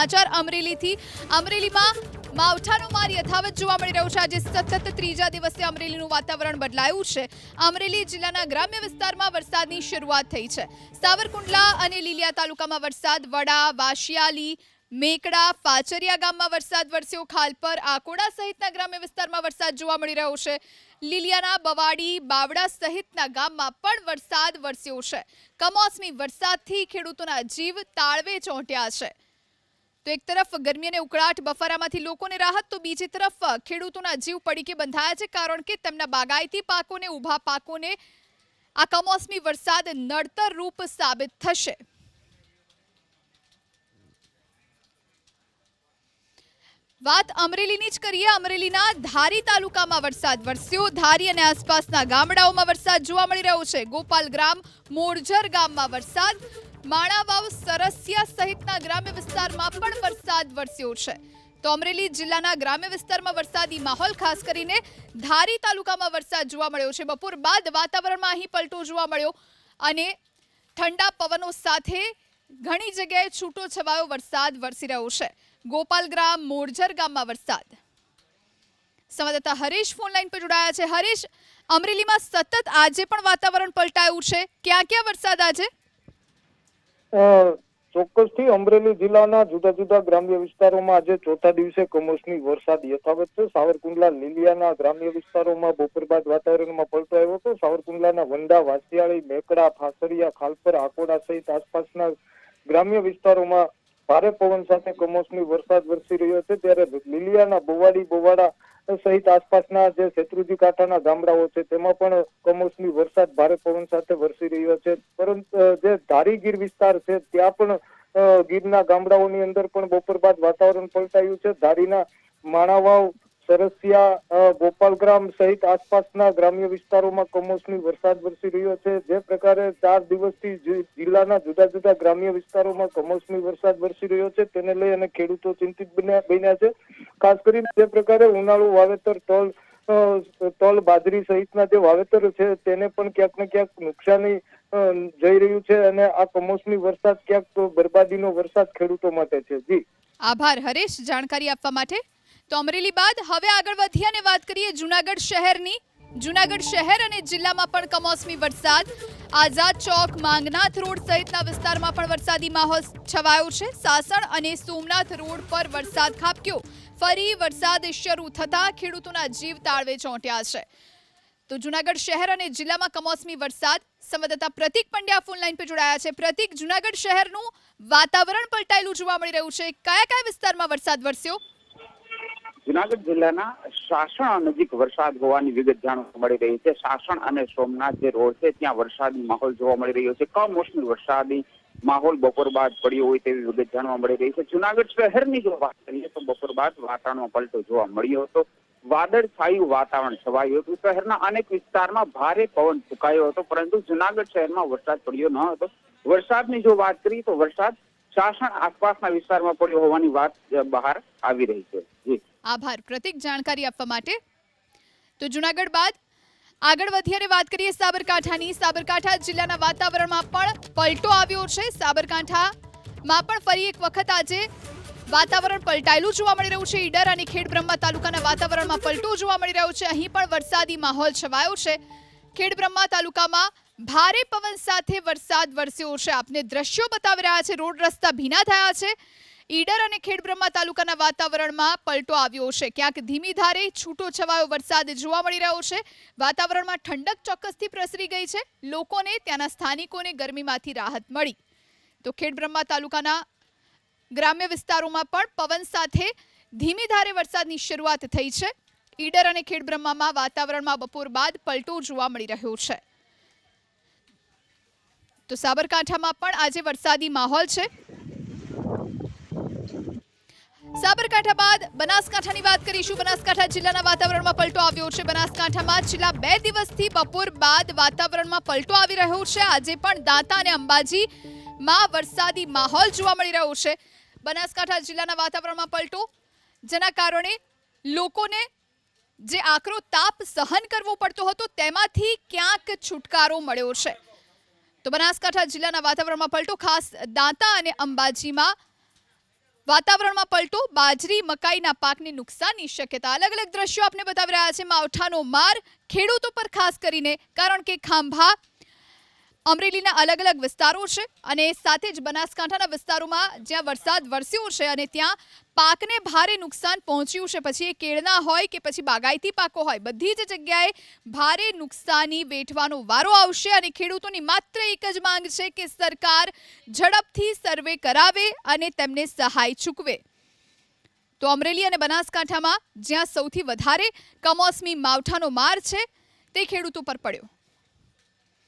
સમાચાર અમરેલીથી. અમરેલીમાં માવઠાનો માર યથાવત જોવા મળી રહ્યો છે. આજે સતત ત્રીજા દિવસે અમરેલીનું વાતાવરણ બદલાયું છે. અમરેલી જિલ્લાના ગ્રામ્ય વિસ્તારમાં વરસાદની શરૂઆત થઈ છે. સાવરકુંડલા અને લીલિયા તાલુકામાં વરસાદ, વડા વાશિયાલી મેકડા, પાચરિયા ગામમાં વરસાદ વરસ્યો. ખાલપર આકોડા સહિતના ગ્રામ્ય વિસ્તારમાં વરસાદ જોવા મળી રહ્યો છે. લીલિયાના બવાડી, બાવડા સહિતના ગામમાં પણ વરસાદ વરસ્યો છે. કમોસમી વરસાદથી ખેડૂતોના જીવ તાળવે ચોંટ્યા છે. તો એક તરફ ગરમી અને ઉકળાટ બફારામાંથી લોકોને રાહત, તો બીજી તરફ ખેડૂતોના જીવ પડીકે બંધાયા છે કારણ કે તેમના બાગાયતી પાકોને, ઊભા પાકોને આ કમોસમી વરસાદ નડતર રૂપ સાબિત થશે. વાત અમરેલીની જ કરીએ. અમરેલીના ધારી તાલુકામાં વરસાદ વરસ્યો. ધારી અને આસપાસના ગામડાઓમાં વરસાદ જોવા મળી રહ્યો છે. ગોપાલ ગ્રામ મોરજર ગામમાં વરસાદ. માણાવાવ સરસિયા સહિતના ગ્રામ્ય વિસ્તારમાં પણ વરસાદ વરસ્યો છે. તો અમરેલી જિલ્લાના ગ્રામ્ય વિસ્તારમાં વરસાદી માહોલ, ખાસ કરીને ધારી તાલુકામાં વરસાદ જોવા મળ્યો છે. બપોર બાદ વાતાવરણમાં અહીં પલટો જોવા મળ્યો અને ઠંડા પવનો સાથે ઘણી જગ્યાએ છૂટો છવાયો વરસાદ વરસી રહ્યો છે. ગોપાલગ્રામ, મોરજર ગામમાં વરસાદ. સંવાદદાતા હરીશ ફોનલાઈન પર જોડાયા છે. હરીશ, અમરેલીમાં સતત આજે પણ વાતાવરણ પલટાયું છે. ક્યાં ક્યાં વરસાદ આજે? ચોક્કસથી અમરેલી જિલ્લાના જુદા જુદા ગ્રામ્ય વિસ્તારોમાં આજે ચોથા દિવસે કમોસમી વરસાદ યથાવત છે. સાવરકુંડલા, લીલિયાના ગ્રામ્ય વિસ્તારોમાં બપોર બાદ વાતાવરણમાં પલટો આવ્યો હતો. સાવરકુંડલાના વંડા વાસિયાળી, મેકડા, ફાસરિયા, ખાલપર, આકોડા સહિત આસપાસના ગ્રામ્ય વિસ્તારોમાં ભારે પવન સાથે કમોસમી વરસાદ વરસી રહ્યો છે, ત્યારે લીલિયાના બોવાડી બોવાડા સહિત આસપાસના જે શેત્રુજી કાંઠાના ગામડાઓ છે, તેમાં પણ કમોસમી વરસાદ ભારે પવન સાથે વરસી રહ્યો છે. પરંતુ જે ધારી ગીર વિસ્તાર છે, ત્યાં પણ ગીરના ગામડાઓની અંદર પણ બપોર બાદ વાતાવરણ પલટાયું છે. ધારીના માણાવાવ સરસિયા ગોપાલગ્રામ સહિત આસપાસના ગ્રામ્ય વિસ્તારોમાં કમોસમી વરસાદ વરસી રહ્યો છે. જે પ્રકારે ચાર દિવસથી જિલ્લાના જુદા જુદા ગ્રામ્ય વિસ્તારોમાં કમોસમી વરસાદ વરસી રહ્યો છે. તેને લઈ અને ખેડૂતો ચિંતિત બન્યા છે. ખાસ કરીને જે પ્રકારે ઉનાળુ વાવેતર તલ તલ બાજરી સહિતના જે વાવેતર છે, તેને પણ ક્યાંક ને ક્યાંક નુકસાની જઈ રહ્યું છે અને આ કમોસમી વરસાદ ક્યાંક બરબાદીનો વરસાદ ખેડૂતો માટે છે. જી. આભાર. હરેશ, જાણકારી આપવા માટે? તો અમરેલી બાદ હવે આગળ વધીએ અને વાત કરીએ જુનાગઢ શહેરની. જુનાગઢ શહેર અને જિલ્લામાં પણ કમોસમી વરસાદ. આઝાદ ચોક, માંગનાથ રોડ સહિતના વિસ્તારમાં પણ વરસાદી માહોલ છવાયો છે. સાસણ અને સોમનાથ રોડ પર વરસાદ ખાબક્યો. ફરી વરસાદ શરૂ થતાં ખેડૂતોના જીવ તાળવે ચોંટ્યા છે. તો જુનાગઢ શહેર અને જિલ્લામાં કમોસમી વરસાદ. સંવાદદાતા પ્રતિક પંડ્યા ફોન લાઈન પર જોડાયા છે. પ્રતિક, જુનાગઢ શહેરનું વાતાવરણ પલટાયેલું જોવા મળી રહ્યું છે. કયા કયા વિસ્તારમાં વરસાદ વરસ્યો? જુનાગઢ જિલ્લાના સાસણ નજીક વરસાદ હોવાની વિગત જાણવા મળી રહી છે. સાસણ અને સોમનાથ જે રોડ છે, ત્યાં વરસાદી માહોલ જોવા મળી રહ્યો છે. કમોસમી વરસાદી માહોલ બપોર બાદ પડ્યો હોય તેવી વિગત જાણવા મળી રહી છે. જુનાગઢ શહેરની જો વાત કરીએ તો બપોર બાદ વાતાવરણમાં પલટો જોવા મળ્યો હતો. વાદળ છાયું વાતાવરણ છવાયું હતું. શહેરના અનેક વિસ્તારમાં ભારે પવન ફૂંકાયો હતો, પરંતુ જુનાગઢ શહેરમાં વરસાદ પડ્યો ન હતો. વરસાદની જો વાત કરીએ તો વરસાદ સાસણ આસપાસના વિસ્તારમાં પડ્યો હોવાની વાત બહાર આવી રહી છે. જી. આભાર. પ્રતિક જાણકારી આપવા માટે. તો જુનાગઢ બાદ આગળ વધી અને વાત કરીએ સાબરકાંઠાની. સાબરકાંઠા જિલ્લાના વાતાવરણમાં પણ પલટો આવ્યો છે. સાબરકાંઠામાં પણ ફરી એક વખત આજે વાતાવરણ પલટાયેલું જોવા મળી રહ્યું છે. ઈડર અને ખેડબ્રહ્મા તાલુકાના વાતાવરણમાં પલટો જોવા મળી રહ્યો છે. અહીં પણ વરસાદી માહોલ છવાયો છે. ખેડબ્રહ્મા તાલુકામાં ભારે પવન સાથે વરસાદ વરસ્યો છે. આપને દ્રશ્યો બતાવી રહ્યા છે. રોડ રસ્તા ભીના થયા છે. ઈડર અને ખેડબ્રહ્મા તાલુકાના વાતાવરણમાં પલટો આવ્યો છે. ક્યાંક ધીમી ધારે છૂટો છવાયો વરસાદ જોવા મળી રહ્યો છે. વાતાવરણમાં ઠંડક ચોક્કસથી પ્રસરી ગઈ છે. લોકોને ત્યાંના સ્થાનિકોને ગરમીમાંથી રાહત મળી. તો ખેડબ્રહ્મા તાલુકાના ગ્રામ્ય વિસ્તારોમાં પણ પવન સાથે ધીમી ધારે વરસાદની શરૂઆત થઈ છે. ઈડર અને ખેડબ્રહ્મામાં વાતાવરણમાં બપોર બાદ પલટો જોવા મળી રહ્યો છે. તો સાબરકાંઠામાં પણ આજે વરસાદી માહોલ છે. સાબરકાંઠા બાદ બનાસકાંઠાની વાત કરીશું. બનાસકાંઠા જિલ્લાના વાતાવરણમાં પલટો આવ્યો છે. બનાસકાંઠામાં છેલ્લા બે દિવસથી બપોર બાદ વાતાવરણમાં પલટો આવી રહ્યો છે. આજે પણ દાંતા અને અંબાજીમાં વરસાદી માહોલ જોવા મળી રહ્યો છે. બનાસકાંઠા જિલ્લાના વાતાવરણમાં પલટો, જેના કારણે લોકોને જે આકરો તાપ સહન કરવો પડતો હતો, તેમાંથી ક્યાંક છુટકારો મળ્યો છે. તો બનાસકાંઠા જિલ્લાના વાતાવરણમાં પલટો, ખાસ દાંતા અને અંબાજીમાં વાતાવરણમાં પલટો, બાજરી, મકાઈના પાકને નુકસાનની શક્યતા. અલગ અલગ દ્રશ્યો આપને બતાવી રહ્યા છે. માવઠાનો માર ખેડૂતો પર ખાસ કરીને, કારણ કે ખાંભા અમરેલીના અલગ અલગ વિસ્તારો છે અને સાથે જ બનાસકાંઠાના વિસ્તારોમાં જ્યાં વરસાદ વરસ્યો છે અને ત્યાં પાકને ભારે નુકસાન પહોંચ્યું છે. પછી એ કેળના હોય કે પછી બાગાયતી પાકો હોય, બધી જ જગ્યાએ ભારે નુકસાની વેઠવાનો વારો આવશે અને ખેડૂતોની માત્ર એક જ માંગ છે કે સરકાર ઝડપથી સર્વે કરાવે અને તેમને સહાય ચૂકવે. તો અમરેલી અને બનાસકાંઠામાં જ્યાં સૌથી વધારે કમોસમી માવઠાનો માર છે તે ખેડૂતો પર પડ્યો.